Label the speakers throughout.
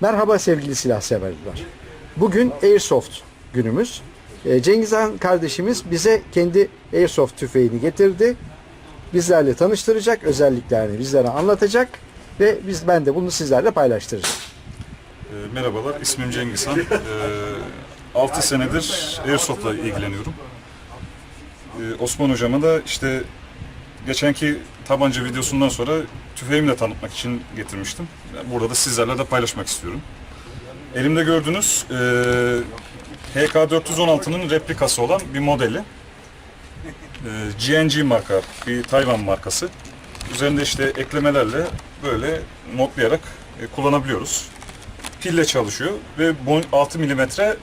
Speaker 1: Merhaba sevgili silah severler. Bugün Airsoft günümüz. Ee, Cengiz Han kardeşimiz bize kendi Airsoft tüfeğini getirdi. Bizlerle tanıştıracak, özelliklerini bizlere anlatacak ve biz ben de bunu sizlerle paylaştıracağım.
Speaker 2: E, merhabalar, ismim Cengiz Han. E, 6 senedir Airsoft'la ilgileniyorum. Osman hocama da işte geçenki tabanca videosundan sonra tüfeğimi de tanıtmak için getirmiştim. Burada da sizlerle de paylaşmak istiyorum. Elimde gördüğünüz e, HK416'nın replikası olan bir modeli. E, GNG marka, bir Tayvan markası. Üzerinde işte eklemelerle böyle modlayarak e, kullanabiliyoruz pille çalışıyor ve bon, 6 milimetre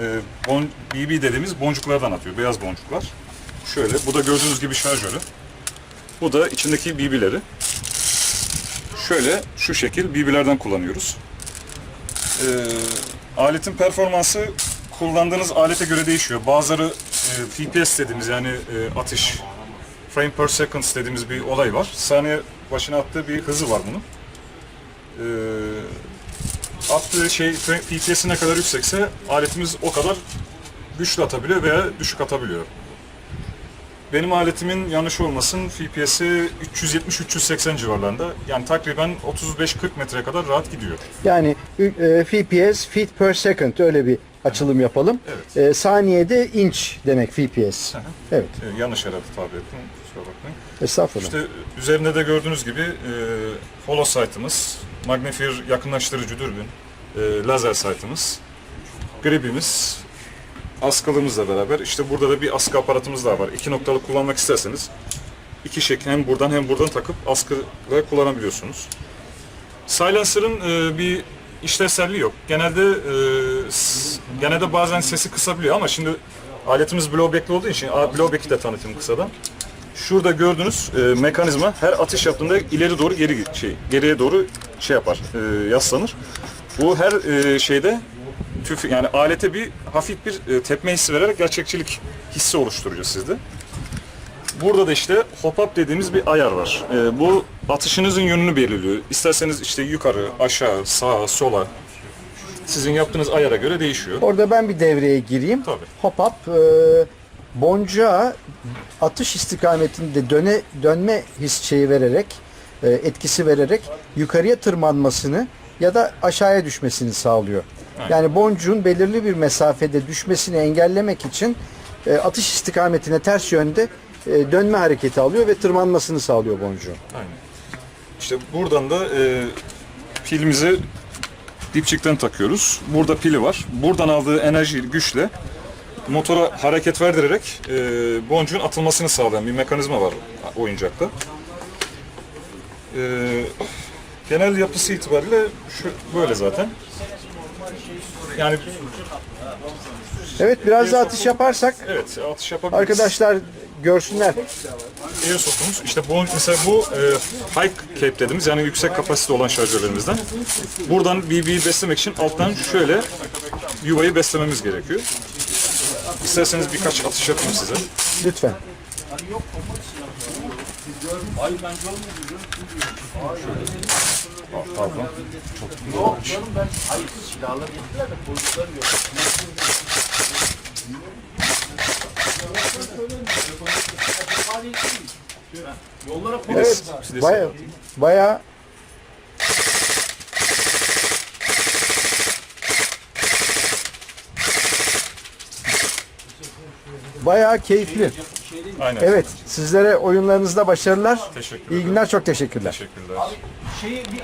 Speaker 2: e, bon, BB dediğimiz boncuklardan atıyor. Beyaz boncuklar. Şöyle. Bu da gördüğünüz gibi şarjörü. Bu da içindeki BB'leri. Şöyle şu şekil BB'lerden kullanıyoruz. E, aletin performansı kullandığınız alete göre değişiyor. Bazıları e, FPS dediğimiz yani e, atış frame per second dediğimiz bir olay var. Saniye başına attığı bir hızı var bunun. E, attığı şey PPS'i ne kadar yüksekse aletimiz o kadar güçlü atabiliyor veya düşük atabiliyor. Benim aletimin yanlış olmasın FPS'i 370-380 civarlarında. Yani takriben 35-40 metreye kadar rahat gidiyor.
Speaker 1: Yani e, FPS, feet per second öyle bir açılım yapalım.
Speaker 2: Evet.
Speaker 1: E, saniyede inç demek FPS.
Speaker 2: hı.
Speaker 1: Evet,
Speaker 2: Ee, yanlış herhalde tabi ettim. Kusura bakmayın.
Speaker 1: estağfurullah.
Speaker 2: İşte üzerinde de gördüğünüz gibi e, holo sight'ımız, magnifier yakınlaştırıcı dürbün, e, lazer sight'ımız, gripimiz, askılığımızla beraber işte burada da bir askı aparatımız daha var. İki noktalı kullanmak isterseniz iki şekil hem buradan hem buradan takıp askıla kullanabiliyorsunuz. Silencer'ın e, bir işlevselliği yok. Genelde e, genelde bazen sesi kısabiliyor ama şimdi aletimiz blowback'li olduğu için blowback'i de tanıtayım kısadan. Şurada gördüğünüz e, mekanizma her atış yaptığında ileri doğru geri şey geriye doğru şey yapar, e, yaslanır. Bu her e, şeyde tüf yani alete bir hafif bir e, tepme hissi vererek gerçekçilik hissi oluşturuyor sizde. Burada da işte hop up dediğimiz bir ayar var. E, bu atışınızın yönünü belirliyor. İsterseniz işte yukarı, aşağı, sağa, sola sizin yaptığınız ayara göre değişiyor.
Speaker 1: Orada ben bir devreye gireyim.
Speaker 2: Tabii.
Speaker 1: Hop up e, boncuğa atış istikametinde döne dönme his şeyi vererek e, etkisi vererek yukarıya tırmanmasını ya da aşağıya düşmesini sağlıyor. Yani boncuğun belirli bir mesafede düşmesini engellemek için e, atış istikametine ters yönde e, dönme hareketi alıyor ve tırmanmasını sağlıyor boncuğun.
Speaker 2: Aynen. İşte buradan da e, pilimizi dipçikten takıyoruz. Burada pili var. Buradan aldığı enerji güçle motora hareket verdirerek e, boncuğun atılmasını sağlayan bir mekanizma var oyuncakta. E, genel yapısı itibariyle şu böyle zaten. Yani
Speaker 1: Evet biraz daha atış yaparsak
Speaker 2: evet atış yapabiliriz.
Speaker 1: arkadaşlar görsünler.
Speaker 2: Airsoft'umuz işte bu mesela bu e, high cap dediğimiz yani yüksek kapasite olan şarjörlerimizden. Buradan BB'yi beslemek için alttan şöyle yuvayı beslememiz gerekiyor. İsterseniz birkaç atış yapayım size.
Speaker 1: Lütfen.
Speaker 2: Aa, Pardon.
Speaker 1: Evet.
Speaker 2: Bir de
Speaker 1: Baya baya Bayağı keyifli.
Speaker 2: Aynen.
Speaker 1: Evet, sizlere oyunlarınızda başarılar.
Speaker 2: Teşekkür
Speaker 1: İyi
Speaker 2: ederim.
Speaker 1: günler, çok teşekkürler.
Speaker 2: Teşekkürler.
Speaker 3: şeyi bir